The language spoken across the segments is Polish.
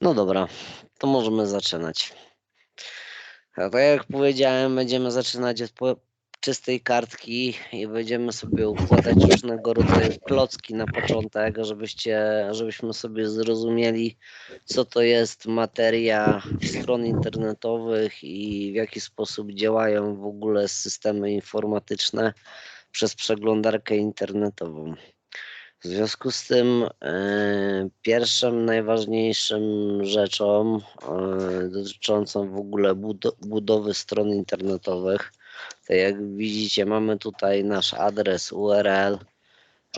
No dobra, to możemy zaczynać. Tak jak powiedziałem, będziemy zaczynać od czystej kartki i będziemy sobie układać różnego rodzaju klocki na początek, żebyście, żebyśmy sobie zrozumieli, co to jest materia stron internetowych i w jaki sposób działają w ogóle systemy informatyczne przez przeglądarkę internetową. W związku z tym e, pierwszym najważniejszym rzeczą e, dotyczącą w ogóle budo- budowy stron internetowych, to jak widzicie mamy tutaj nasz adres URL,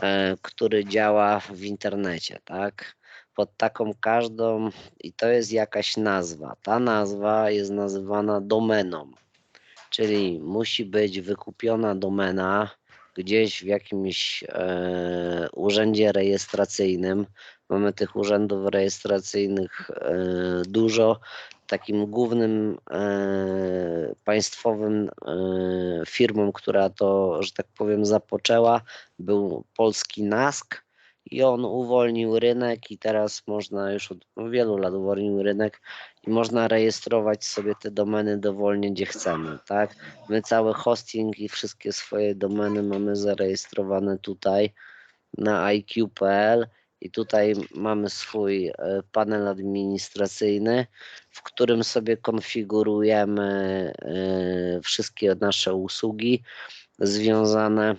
e, który działa w internecie, tak? Pod taką każdą i to jest jakaś nazwa. Ta nazwa jest nazywana domeną, czyli musi być wykupiona domena gdzieś w jakimś e, urzędzie rejestracyjnym. Mamy tych urzędów rejestracyjnych e, dużo. Takim głównym e, państwowym e, firmą, która to, że tak powiem, zapoczęła, był polski NASK i on uwolnił rynek i teraz można już od wielu lat uwolnił rynek i można rejestrować sobie te domeny dowolnie gdzie chcemy, tak? My cały hosting i wszystkie swoje domeny mamy zarejestrowane tutaj na iq.pl i tutaj mamy swój e, panel administracyjny, w którym sobie konfigurujemy e, wszystkie nasze usługi związane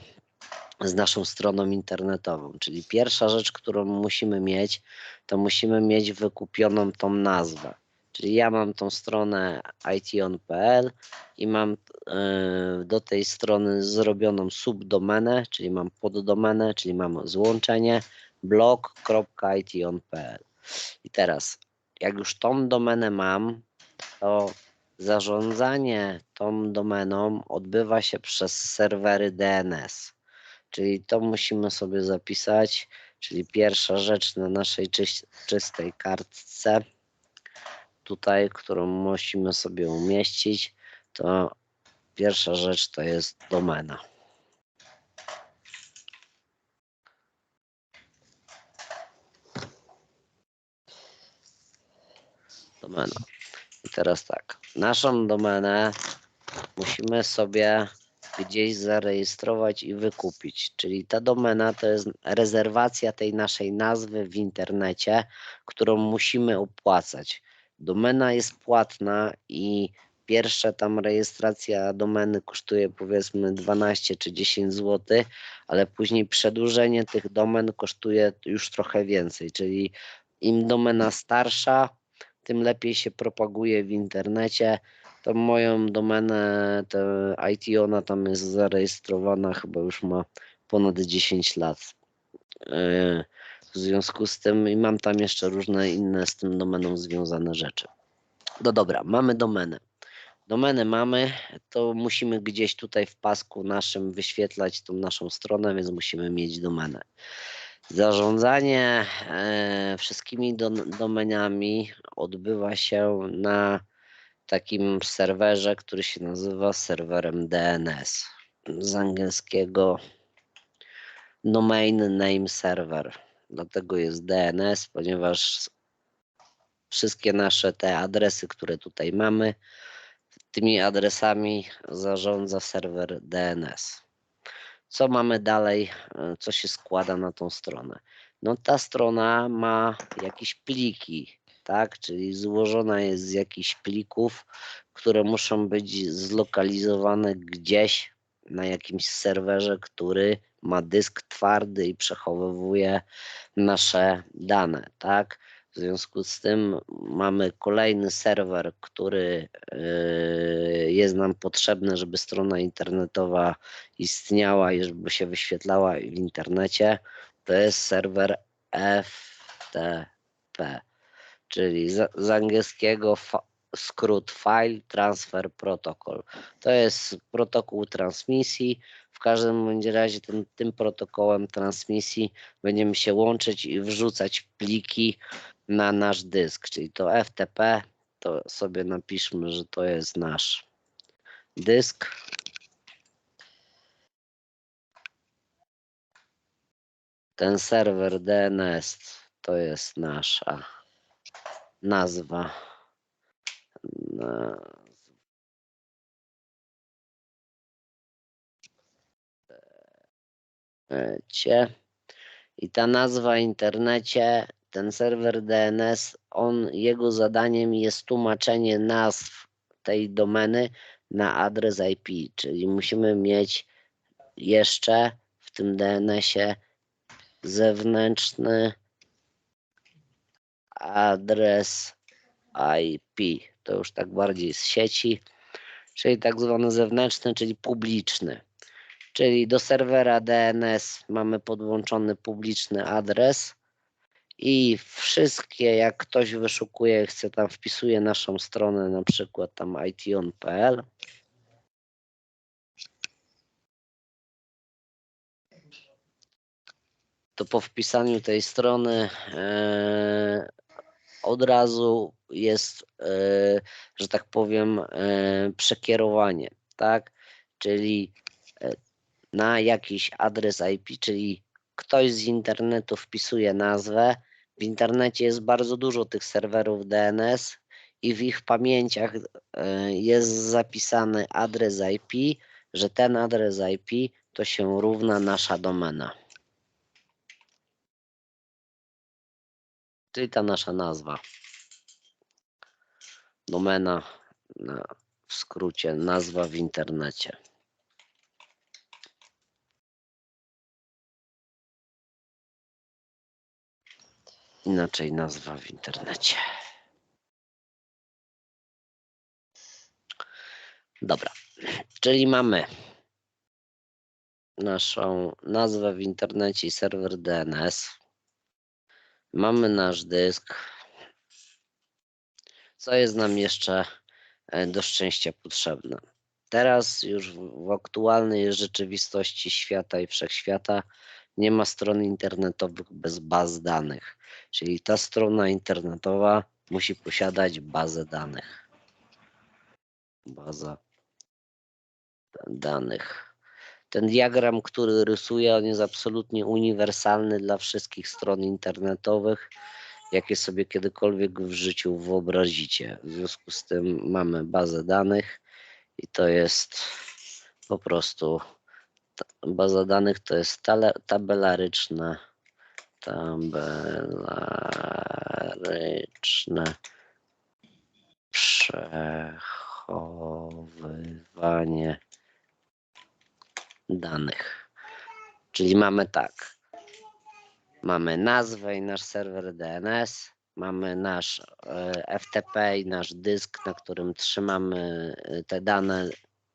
z naszą stroną internetową. Czyli pierwsza rzecz, którą musimy mieć, to musimy mieć wykupioną tą nazwę. Czyli ja mam tą stronę iton.pl i mam e, do tej strony zrobioną subdomenę, czyli mam poddomenę, czyli mam złączenie blog.iton.pl. I teraz, jak już tą domenę mam, to zarządzanie tą domeną odbywa się przez serwery DNS. Czyli to musimy sobie zapisać, czyli pierwsza rzecz na naszej czystej kartce, tutaj, którą musimy sobie umieścić, to pierwsza rzecz to jest domena. Domena. I teraz tak, naszą domenę musimy sobie gdzieś zarejestrować i wykupić. Czyli ta domena to jest rezerwacja tej naszej nazwy w internecie, którą musimy opłacać. Domena jest płatna i pierwsza tam rejestracja domeny kosztuje powiedzmy 12 czy 10 zł, ale później przedłużenie tych domen kosztuje już trochę więcej, czyli im domena starsza, tym lepiej się propaguje w internecie. To moją domenę, te IT, ona tam jest zarejestrowana, chyba już ma ponad 10 lat. Yy, W związku z tym i mam tam jeszcze różne inne z tym domeną związane rzeczy. No dobra, mamy domenę. Domenę mamy, to musimy gdzieś tutaj w pasku naszym wyświetlać tą naszą stronę, więc musimy mieć domenę. Zarządzanie e, wszystkimi do, domeniami odbywa się na takim serwerze, który się nazywa serwerem DNS. Z angielskiego Domain Name Server. Dlatego jest DNS, ponieważ wszystkie nasze te adresy, które tutaj mamy, tymi adresami zarządza serwer DNS. Co mamy dalej, co się składa na tą stronę? No ta strona ma jakieś pliki, tak? Czyli złożona jest z jakichś plików, które muszą być zlokalizowane gdzieś na jakimś serwerze, który ma dysk twardy i przechowuje nasze dane, tak? W związku z tym mamy kolejny serwer, który yy, jest nam potrzebny, żeby strona internetowa istniała i żeby się wyświetlała w internecie. To jest serwer FTP, czyli z, z angielskiego skrót File Transfer Protocol. To jest protokół transmisji. W każdym bądź razie tym, tym protokołem transmisji będziemy się łączyć i wrzucać pliki na nasz dysk, czyli to FTP, to sobie napiszmy, że to jest nasz dysk. Ten serwer DNS to jest nasza nazwa. Na- internecie. I ta nazwa w internecie, ten serwer DNS, on, jego zadaniem jest tłumaczenie nazw tej domeny na adres IP, czyli musimy mieć jeszcze w tym DNS-ie zewnętrzny adres IP. To już tak bardziej z sieci, czyli tak zwany zewnętrzny, czyli publiczny. Czyli do serwera DNS mamy podłączony publiczny adres i wszystkie, jak ktoś wyszukuje, chce tam wpisuje naszą stronę, na przykład tam ition.pl. To po wpisaniu tej strony e, od razu jest, e, że tak powiem, e, przekierowanie, tak? Czyli e, na jakiś adres IP, czyli ktoś z internetu wpisuje nazwę. W internecie jest bardzo dużo tych serwerów DNS i w ich pamięciach jest zapisany adres IP, że ten adres IP to się równa nasza domena. Czyli ta nasza nazwa. Domena, na, w skrócie nazwa w internecie. Inaczej nazwa w internecie. Dobra, czyli mamy naszą nazwę w internecie i serwer DNS. Mamy nasz dysk. Co jest nam jeszcze e, do szczęścia potrzebne? Teraz już w, w aktualnej rzeczywistości świata i wszechświata nie ma stron internetowych bez baz danych. Czyli ta strona internetowa musi posiadać bazę danych. Baza danych. Ten diagram, który rysuję, on jest absolutnie uniwersalny dla wszystkich stron internetowych, jakie sobie kiedykolwiek w życiu wyobrazicie. W związku z tym mamy bazę danych i to jest po prostu baza danych to jest tabelaryczne tabelaryczne przechowywanie danych. Czyli mamy tak. Mamy nazwę i nasz serwer DNS, mamy nasz e, FTP i nasz dysk, na którym trzymamy e, te dane,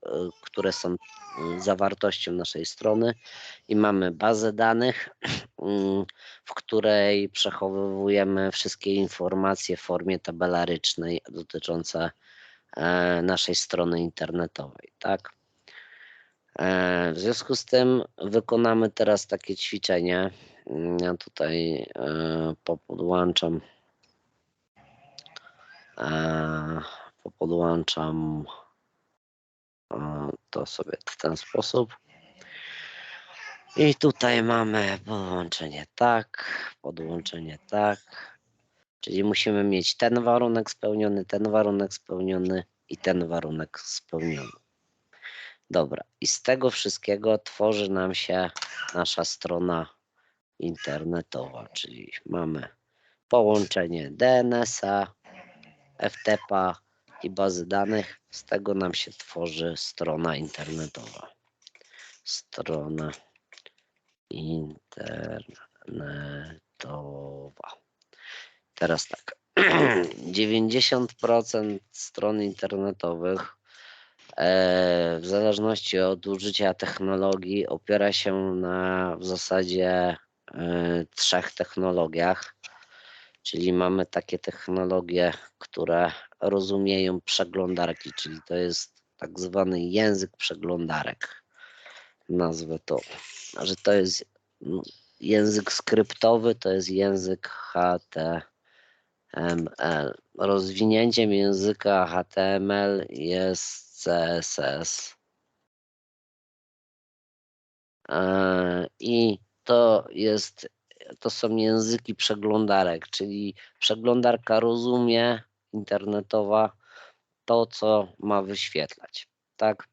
e, które są zawartością naszej strony i mamy bazę danych, mm, w której przechowujemy wszystkie informacje w formie tabelarycznej dotyczące naszej strony internetowej, tak? E, W związku z tym wykonamy teraz takie ćwiczenie. Ja tutaj e, popodłączam e, popodłączam e, to sobie w ten sposób. I tutaj mamy podłączenie tak, podłączenie tak. Czyli musimy mieć ten warunek spełniony, ten warunek spełniony i ten warunek spełniony. Dobra, i z tego wszystkiego tworzy nam się nasza strona internetowa, czyli mamy połączenie DNS-a, FTP-a i bazy danych. Z tego nam się tworzy strona internetowa. Strona internetowa. Teraz tak. 90% stron internetowych w zależności od użycia technologii opiera się na w zasadzie e, trzech technologiach. Czyli mamy takie technologie, które rozumieją przeglądarki, czyli to jest tak zwany język przeglądarek. Nazwę to, że to jest no, język skryptowy, to jest język HTML. Rozwinięciem języka HTML jest CSS. E, I to jest to są języki przeglądarek, czyli przeglądarka rozumie internetowa to, co ma wyświetlać. Tak?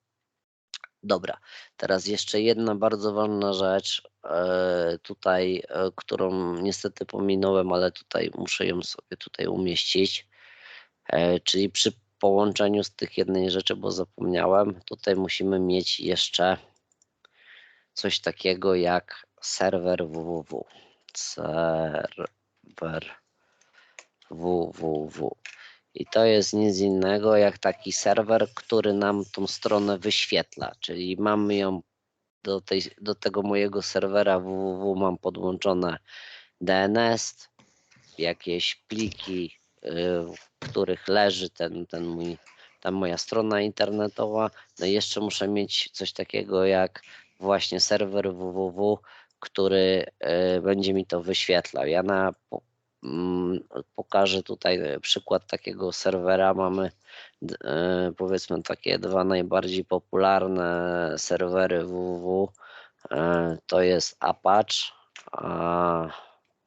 Dobra, teraz jeszcze jedna bardzo ważna rzecz, e, tutaj, e, którą niestety pominąłem, ale tutaj muszę ją sobie tutaj umieścić, czyli przy połączeniu z tych jednej rzeczy, bo zapomniałem, tutaj musimy mieć jeszcze coś takiego jak serwer www. Serwer www. I to jest nic innego jak taki serwer, który nam tą stronę wyświetla, czyli mamy ją do, tej, do tego mojego serwera www mam podłączone DNS, jakieś pliki, y, których leży ten, ten mój, ta moja strona internetowa. No i jeszcze muszę mieć coś takiego jak właśnie serwer www, który y, będzie mi to wyświetlał. Ja na Mm, pokażę tutaj e, przykład takiego serwera. Mamy e, powiedzmy takie dwa najbardziej popularne serwery www. To jest Apache,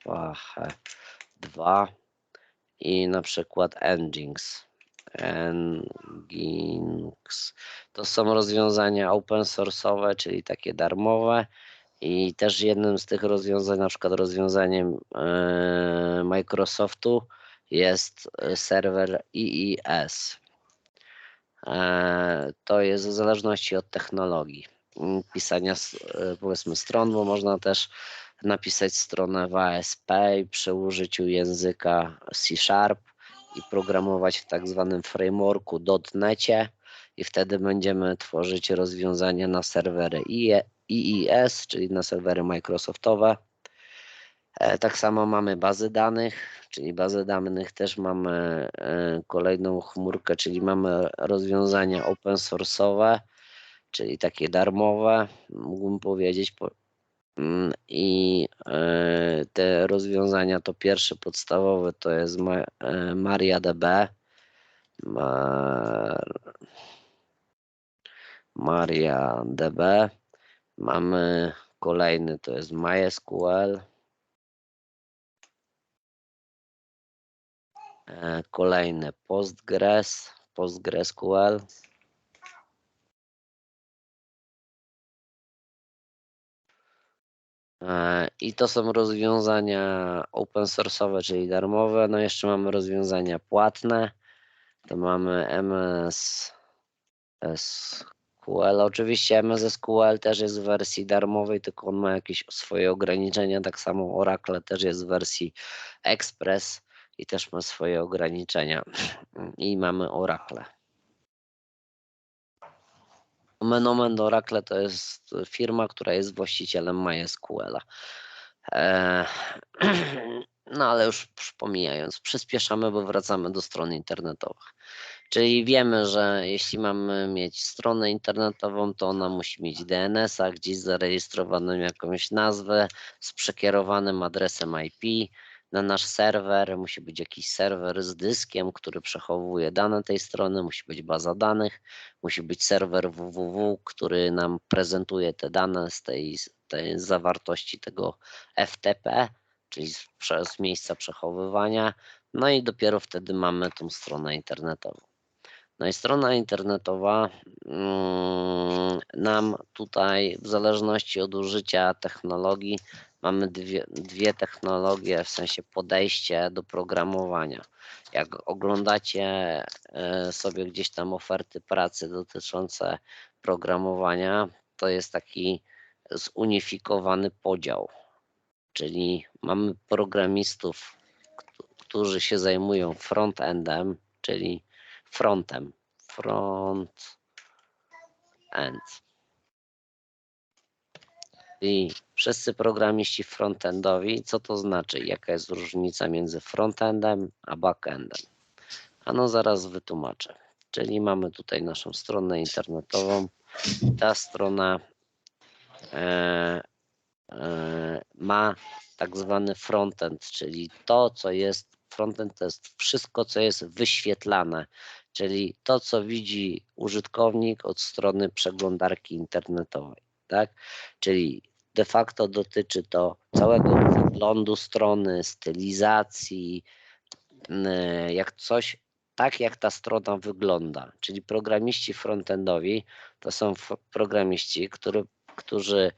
Apache 2 i na przykład Nginx. Nginx. To są rozwiązania open source'owe, czyli takie darmowe i też jednym z tych rozwiązań, na przykład rozwiązaniem e, Microsoftu jest e, serwer IIS. E, to jest w zależności od technologii pisania powiedzmy stron, bo można też napisać stronę w ASP przy użyciu języka C Sharp i programować w tak zwanym frameworku .NETie i wtedy będziemy tworzyć rozwiązania na serwery IIS, czyli na serwery Microsoftowe. E, tak samo mamy bazy danych, czyli bazę danych też mamy e, kolejną chmurkę, czyli mamy rozwiązania open source'owe, czyli takie darmowe, mógłbym powiedzieć. Mm, I e, te rozwiązania to pierwsze podstawowe to jest MariaDB. MariaDB. Mamy kolejny, to jest MySQL. E, kolejny Postgres, PostgreSQL. I to są rozwiązania open source'owe, czyli darmowe. No jeszcze mamy rozwiązania płatne. To mamy MS SQL. Oczywiście MSSQL też jest w wersji darmowej, tylko on ma jakieś swoje ograniczenia. Tak samo Oracle też jest w wersji Express i też ma swoje ograniczenia. I mamy Oracle. Menomen Oracle to jest firma, która jest właścicielem MySQL-a. Eee, no ale już, pomijając, przyspieszamy, bo wracamy do stron internetowych. Czyli wiemy, że jeśli mamy mieć stronę internetową, to ona musi mieć DNS-a, gdzieś zarejestrowaną jakąś nazwę z przekierowanym adresem IP na nasz serwer. Musi być jakiś serwer z dyskiem, który przechowuje dane tej strony, musi być baza danych, musi być serwer www, który nam prezentuje te dane z tej, tej zawartości tego FTP, czyli z miejsca przechowywania. No i dopiero wtedy mamy tą stronę internetową. No i strona internetowa mm, nam tutaj, w zależności od użycia technologii, mamy dwie, dwie technologie, w sensie podejście do programowania. Jak oglądacie e, sobie gdzieś tam oferty pracy dotyczące programowania, to jest taki zunifikowany podział. Czyli mamy programistów, którzy się zajmują frontendem, czyli frontem. Front end. I wszyscy programiści frontendowi, co to znaczy? Jaka jest różnica między frontendem a backendem? Ano zaraz wytłumaczę. Czyli mamy tutaj naszą stronę internetową. Ta strona e, e, ma tak zwany frontend, czyli to, co jest frontend, to jest wszystko, co jest wyświetlane czyli to, co widzi użytkownik od strony przeglądarki internetowej. Tak? Czyli de facto dotyczy to całego wyglądu strony, stylizacji, y, jak coś, tak jak ta strona wygląda. Czyli programiści frontendowi to są programiści, który, którzy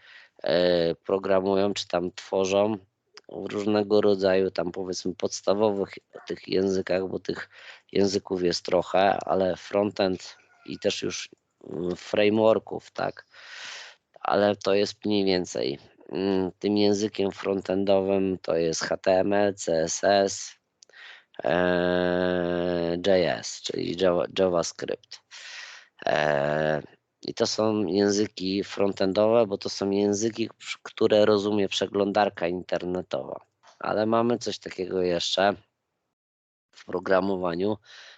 e, programują czy tam tworzą różnego rodzaju tam powiedzmy podstawowych tych językach, bo tych języków jest trochę, ale frontend i też już mm, frameworków, tak, ale to jest mniej więcej. Mm, tym językiem frontendowym to jest HTML, CSS, e, JS, czyli JavaScript. E, I to są języki frontendowe, bo to są języki, które rozumie przeglądarka internetowa. Ale mamy coś takiego jeszcze w programowaniu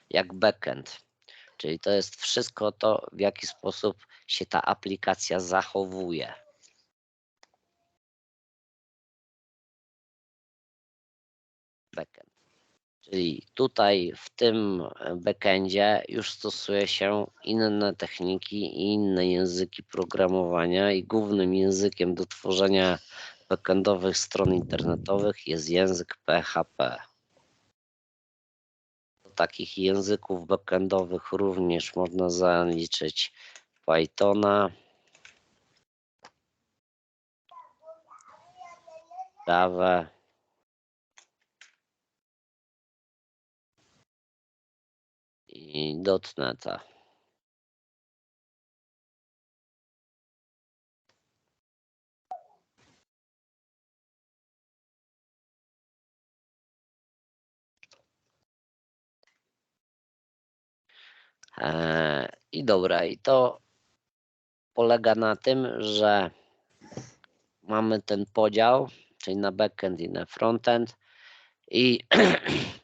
jak backend. Czyli to jest wszystko to, w jaki sposób się ta aplikacja zachowuje. Backend. Czyli tutaj w tym backendzie już stosuje się inne techniki i inne języki programowania i głównym językiem do tworzenia backendowych stron internetowych jest język PHP. Do takich języków backendowych również można zaliczyć Pythona, Java, i dotneta. E, I dobra, i to polega na tym, że mamy ten podział, czyli na backend i na frontend i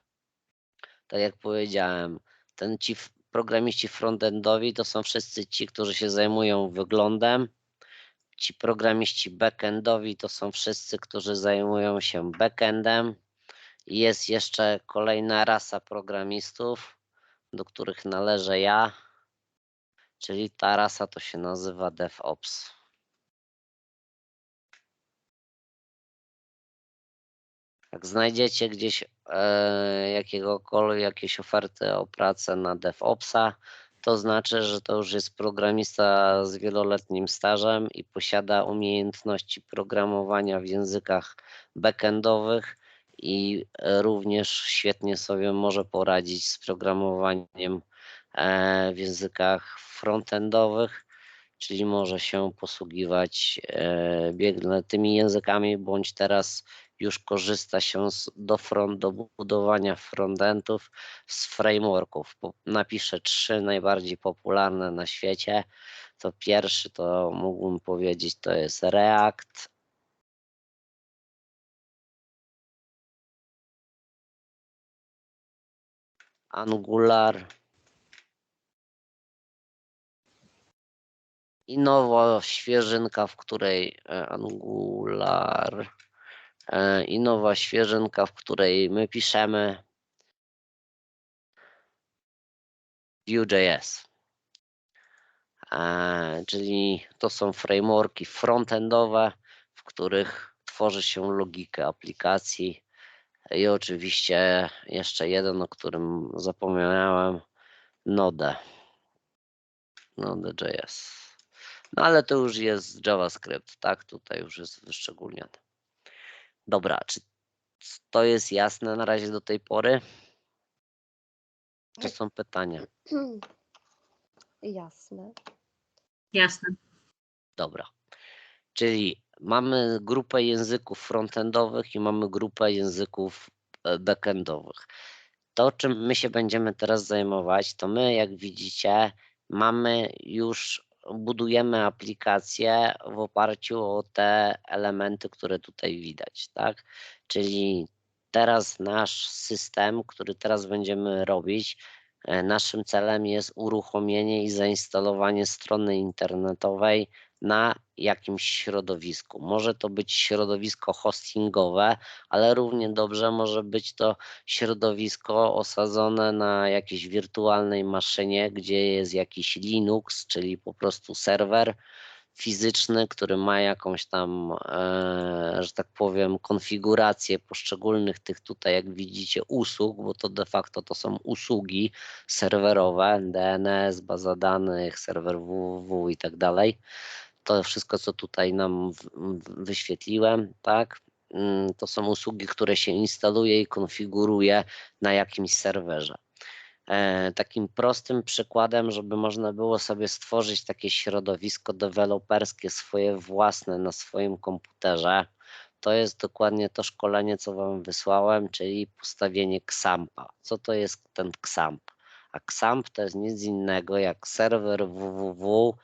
tak jak powiedziałem, ten ci programiści frontendowi to są wszyscy ci, którzy się zajmują wyglądem. Ci programiści backendowi to są wszyscy, którzy zajmują się backendem. Jest jeszcze kolejna rasa programistów, do których należę ja, czyli ta rasa to się nazywa DevOps. Jak znajdziecie gdzieś e, jakiegokolwiek, jakieś oferty o pracę na DevOpsa, to znaczy, że to już jest programista z wieloletnim stażem i posiada umiejętności programowania w językach backendowych i również świetnie sobie może poradzić z programowaniem e, w językach frontendowych, czyli może się posługiwać e, tymi językami, bądź teraz już korzysta się z, do, front, do budowania frontendów z frameworków. Napiszę trzy najbardziej popularne na świecie. To pierwszy to mógłbym powiedzieć to jest React, Angular i nowa świeżynka, w której e, Angular E, i nowa świeżynka, w której my piszemy Vue.js. E, czyli to są frameworki frontendowe, w których tworzy się logikę aplikacji. I oczywiście jeszcze jeden, o którym zapomniałem, Node. Node.js. No ale to już jest JavaScript, tak? Tutaj już jest wyszczególnione. Dobra, czy to jest jasne na razie do tej pory? To są pytania. Jasne. Jasne. Dobra. Czyli mamy grupę języków frontendowych i mamy grupę języków e, backendowych. To, czym my się będziemy teraz zajmować, to my, jak widzicie, mamy już budujemy aplikację w oparciu o te elementy, które tutaj widać, tak? Czyli teraz nasz system, który teraz będziemy robić, e, naszym celem jest uruchomienie i zainstalowanie strony internetowej na jakimś środowisku. Może to być środowisko hostingowe, ale równie dobrze może być to środowisko osadzone na jakiejś wirtualnej maszynie, gdzie jest jakiś Linux, czyli po prostu serwer, fizyczny, który ma jakąś tam, e, że tak powiem, konfigurację poszczególnych tych tutaj, jak widzicie, usług, bo to de facto to są usługi serwerowe, DNS, baza danych, serwer www i tak dalej. To wszystko, co tutaj nam wyświetliłem, tak, mm, to są usługi, które się instaluje i konfiguruje na jakimś serwerze. E, Takim prostym przykładem, żeby można było sobie stworzyć takie środowisko deweloperskie swoje własne na swoim komputerze, to jest dokładnie to szkolenie, co Wam wysłałem, czyli postawienie XAMPa. Co to jest ten XAMP? A XAMP to jest nic innego jak serwer www,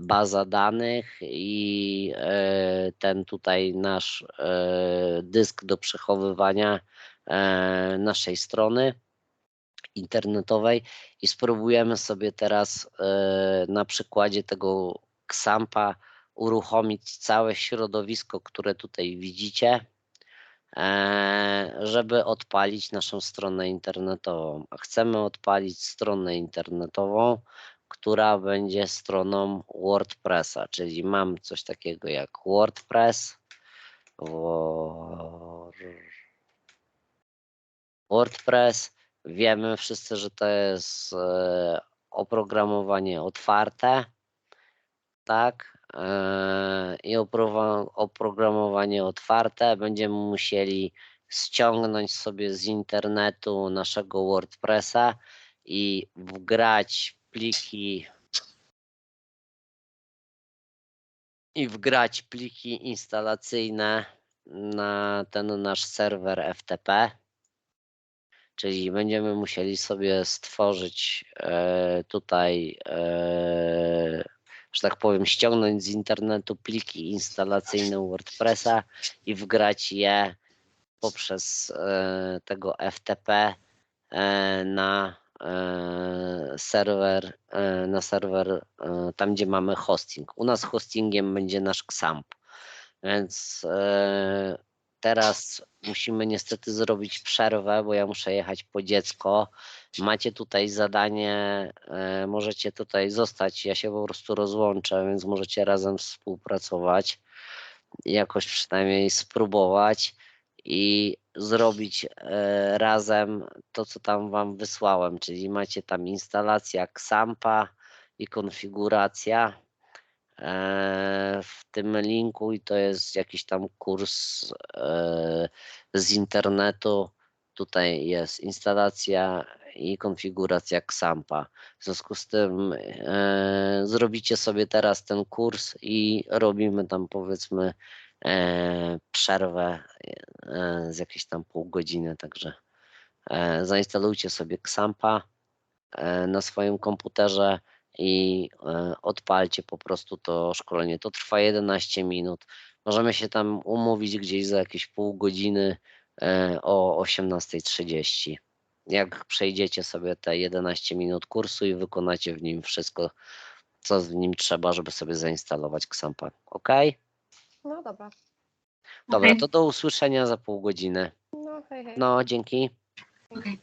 baza danych i e, ten tutaj nasz e, dysk do przechowywania e, naszej strony internetowej i spróbujemy sobie teraz na przykładzie tego XAMPa uruchomić całe środowisko, które tutaj widzicie, żeby odpalić naszą stronę internetową. A chcemy odpalić stronę internetową, która będzie stroną WordPressa, czyli mam coś takiego jak WordPress, Wor- WordPress. Wiemy wszyscy, że to jest e, oprogramowanie otwarte, tak? E, I oprogramowanie otwarte będziemy musieli ściągnąć sobie z internetu naszego WordPressa i wgrać pliki i wgrać pliki instalacyjne na ten nasz serwer FTP. Czyli będziemy musieli sobie stworzyć e, tutaj, e, że tak powiem, ściągnąć z internetu pliki instalacyjne WordPressa i wgrać je poprzez e, tego FTP na serwer, e, na serwer e, tam, gdzie mamy hosting. U nas hostingiem będzie nasz XAMPP, więc e, teraz musimy niestety zrobić przerwę, bo ja muszę jechać po dziecko. Macie tutaj zadanie, e, możecie tutaj zostać, ja się po prostu rozłączę, więc możecie razem współpracować, jakoś przynajmniej spróbować i zrobić e, razem to, co tam Wam wysłałem, czyli macie tam instalacja XAMPA i konfiguracja e, w tym linku i to jest jakiś tam kurs e, z internetu. Tutaj jest instalacja i konfiguracja XAMPA. W związku z tym zrobicie sobie teraz ten kurs i robimy tam powiedzmy przerwę e, z jakieś tam pół godziny, także e, zainstalujcie sobie XAMPA e, na swoim komputerze i e, odpalcie po prostu to szkolenie. To trwa 11 minut. Możemy się tam umówić gdzieś za jakieś pół godziny e, o 18.30. Jak przejdziecie sobie te 11 minut kursu i wykonacie w nim wszystko, co w nim trzeba, żeby sobie zainstalować XAMPA. Ok? No dobra. Dobra, Okej. to do usłyszenia za pół godziny. No hej hej. No, dzięki. Okej.